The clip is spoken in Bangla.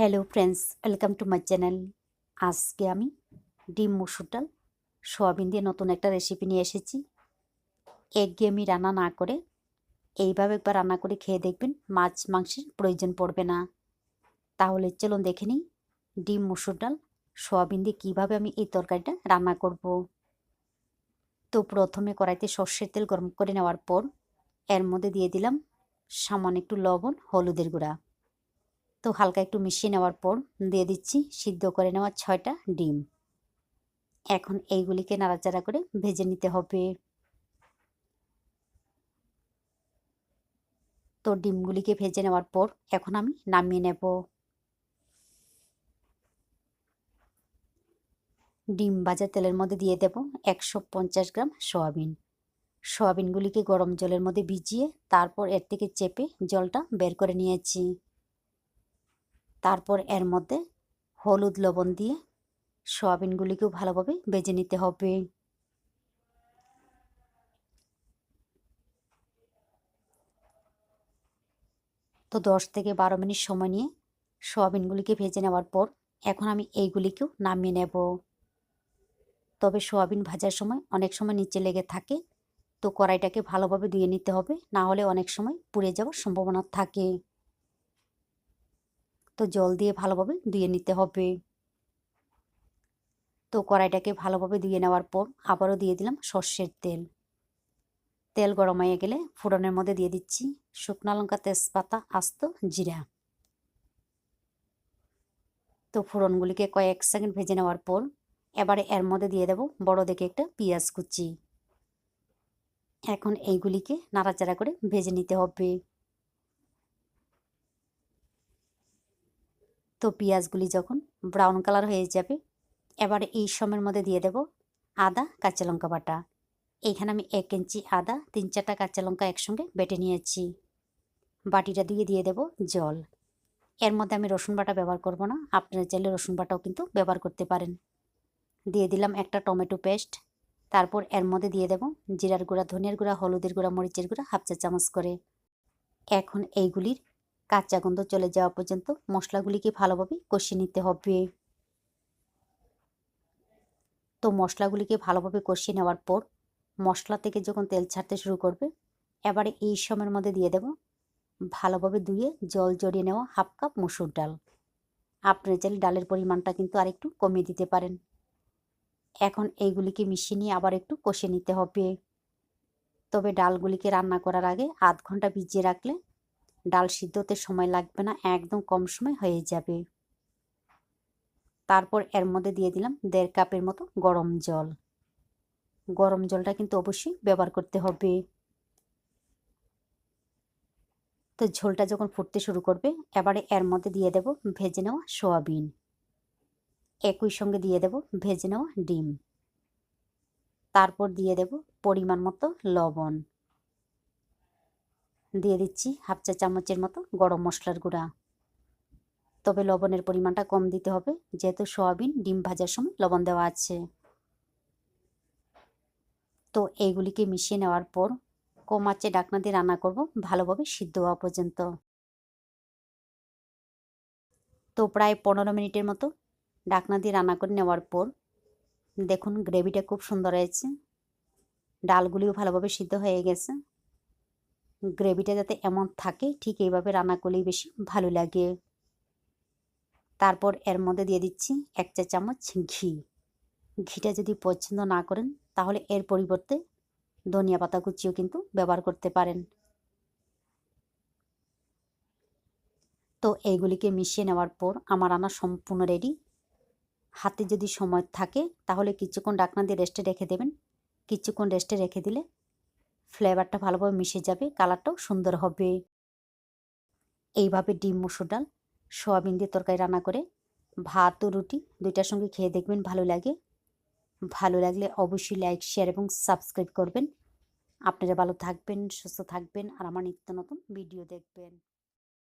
Hello friends welcome to my channel আজকে আমি ডিম মুসুর ডাল, সোয়াবিন দিয়ে নতুন একটা রেসিপি নিয়ে এসেছি। একঘেয়েমি রান্না না করে এইভাবে একবার রান্না করে খেয়ে দেখবেন মাছ মাংসের প্রয়োজন পড়বে না। তাহলে চলুন দেখে নিই ডিম মুসুর ডাল, সোয়াবিন দিয়ে কীভাবে আমি এই তরকারিটা রান্না করব। তো প্রথমে কড়াইতে সর্ষের তেল গরম করে নেওয়ার পর এর মধ্যে দিয়ে দিলাম সামান্য একটু লবণ, হলুদের গুঁড়া। তো হালকা একটু মিশিয়ে নেওয়ার পর দিয়ে দিচ্ছি সিদ্ধ করে নেওয়া ছয়টা ডিম। এখন এইগুলিকে নাড়াচাড়া করে ভেজে নিতে হবে। তো ডিমগুলিকে ভেজে নেওয়ার পর এখন আমি নামিয়ে নেব। ডিম ভাজা তেলের মধ্যে দিয়ে দেব একশো পঞ্চাশ গ্রাম সয়াবিন। সয়াবিনগুলিকে গরম জলের মধ্যে ভিজিয়ে তারপর এর থেকে চেপে জলটা বের করে নিয়েছি। তারপর এর মধ্যে হলুদ লবণ দিয়ে সয়াবিনগুলিকেও ভালোভাবে বেজে নিতে হবে। তো দশ থেকে বারো মিনিট সময় নিয়ে সয়াবিনগুলিকে ভেজে নেওয়ার পর এখন আমি এইগুলিকেও নামিয়ে নেব। তবে সয়াবিন ভাজার সময় অনেক সময় নিচে লেগে থাকে, তো কড়াইটাকে ভালোভাবে ধুয়ে নিতে হবে, না হলে অনেক সময় পুড়ে যাওয়ার সম্ভাবনা থাকে। তো জল দিয়ে ভালোভাবে ধুয়ে নিতে হবে। তো কড়াইটাকে ভালোভাবে ধুয়ে নেওয়ার পর আবারও দিয়ে দিলাম সর্ষের তেল। তেল গরম হয়ে গেলে ফোড়নের মধ্যে দিয়ে দিচ্ছি শুকনো লঙ্কা, তেজপাতা, আস্ত জিরা। তো ফোড়নগুলিকে কয়েক সেকেন্ড ভেজে নেওয়ার পর এবারে এর মধ্যে দিয়ে দেব বড় দেখে একটা পেঁয়াজ কুচি। এখন এইগুলিকে নাড়াচাড়া করে ভেজে নিতে হবে। তো পেঁয়াজগুলি যখন ব্রাউন কালার হয়ে যাবে, এবারে এই সময়ের মধ্যে দিয়ে দেব আদা, কাঁচা লঙ্কা বাটা। এইখানে আমি এক ইঞ্চি আদা, তিন চারটা কাঁচা লঙ্কা একসঙ্গে বেটে নিয়েছি। বাটিটা দিয়ে দিয়ে দেব জল। এর মধ্যে আমি রসুন বাটা ব্যবহার করব না, আপনারা চাইলে রসুন বাটাও কিন্তু ব্যবহার করতে পারেন। দিয়ে দিলাম একটা টমেটো পেস্ট। তারপর এর মধ্যে দিয়ে দেব জিরার গুঁড়া, ধনিয়ার গুঁড়া, হলুদের গুঁড়া, মরিচের গুঁড়া, হাফ চা চামচ করে। এখন এইগুলির কাঁচা গন্ধ চলে যাওয়া পর্যন্ত মশলাগুলিকে ভালোভাবে কষিয়ে নিতে হবে। তো মশলাগুলিকে ভালোভাবে কষিয়ে নেওয়ার পর মশলা থেকে যখন তেল ছাড়তে শুরু করবে, এবারে এই সময়ের মধ্যে দিয়ে দেব ভালোভাবে ধুয়ে জল জড়িয়ে নেওয়া হাফ কাপ মসুর ডাল। আপনার চাইলে ডালের পরিমাণটা কিন্তু আরেকটু কমিয়ে দিতে পারেন। এখন এইগুলিকে মিশিয়ে নিয়ে আবার একটু কষে নিতে হবে। তবে ডালগুলিকে রান্না করার আগে আধ ঘণ্টা ভিজিয়ে রাখলে ডাল সিদ্ধতে সময় লাগবে না, একদম কম সময় হয়ে যাবে। তারপর এর মধ্যে দিয়ে দিলাম দেড় কাপের মতো গরম জল। গরম জলটা কিন্তু অবশ্যই ব্যবহার করতে হবে। তো ঝোলটা যখন ফুটতে শুরু করবে, এবারে এর মধ্যে দিয়ে দেব ভেজে নেওয়া সোয়াবিন। একই সঙ্গে দিয়ে দেব ভেজে নেওয়া ডিম। তারপর দিয়ে দেব পরিমাণ মতো লবণ। দিয়ে দিচ্ছি হাফ চা চামচের মতো গরম মশলার গুঁড়া। তবে লবণের পরিমাণটা কম দিতে হবে, যেহেতু সয়াবিন ডিম ভাজার সময় লবণ দেওয়া আছে। তো এইগুলিকে মিশিয়ে নেওয়ার পর কম আঁচে ডাকনা দিয়ে রান্না করব, ভালোভাবে সিদ্ধ হওয়া পর্যন্ত। তো প্রায় পনেরো মিনিটের মতো ডাকনা দিয়ে রান্না করে নেওয়ার পর দেখুন গ্রেভিটা খুব সুন্দর হয়েছে। ডালগুলিও ভালোভাবে সিদ্ধ হয়ে গেছে। গ্রেভিটা যাতে এমন থাকে, ঠিক এইভাবে রান্না করলেই বেশি ভালো লাগে। তারপর এর মধ্যে দিয়ে দিচ্ছি এক চা চামচ ঘি। ঘিটা যদি পছন্দ না করেন, তাহলে এর পরিবর্তে ধনিয়া পাতা কুচিও কিন্তু ব্যবহার করতে পারেন। তো এইগুলিকে মিশিয়ে নেওয়ার পর আমার রান্না সম্পূর্ণ রেডি হাতে যদি সময় থাকে, তাহলে কিছুক্ষণ ডাকনা দিয়ে রেস্টে রেখে দেবেন। কিছুক্ষণ রেস্টে রেখে দিলে ফ্লেভারটা ভালোভাবে মিশে যাবে, কালারটাও সুন্দর হবে। এইভাবে ডিম, মসুর ডাল, সোয়াবিন দিয়ে তরকারি রান্না করে ভাত ও রুটি দুইটার সঙ্গে খেয়ে দেখবেন ভালো লাগে। ভালো লাগলে অবশ্যই লাইক, শেয়ার এবং সাবস্ক্রাইব করবেন। আপনারা ভালো থাকবেন, সুস্থ থাকবেন আর আমার নিত্য নতুন ভিডিও দেখবেন।